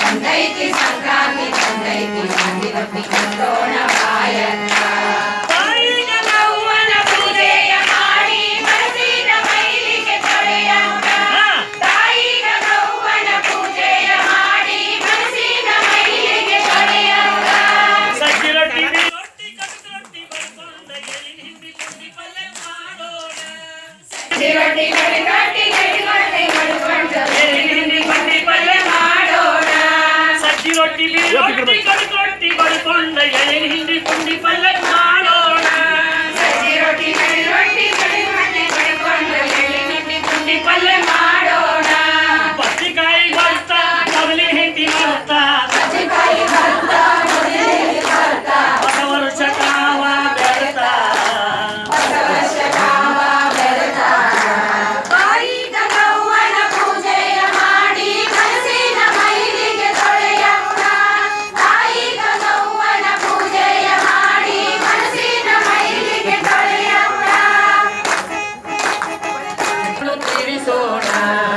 ಬಂದೈತಿ ಸಂಕ್ರಾಂತಿ ಬಂದೈತಿ ಬಂದಿರಪ್ಪಿ ಕಂಡೋಣ ಬಾಯಕ್ಕ ರೊಟ್ಟಿ ಗಟ್ಟಿ ಗಟ್ಟಿ ಗಟ್ಟಿ கொடி கொடி கொடி கொண்ட எழில் ஹிந்தி குண்டி સોના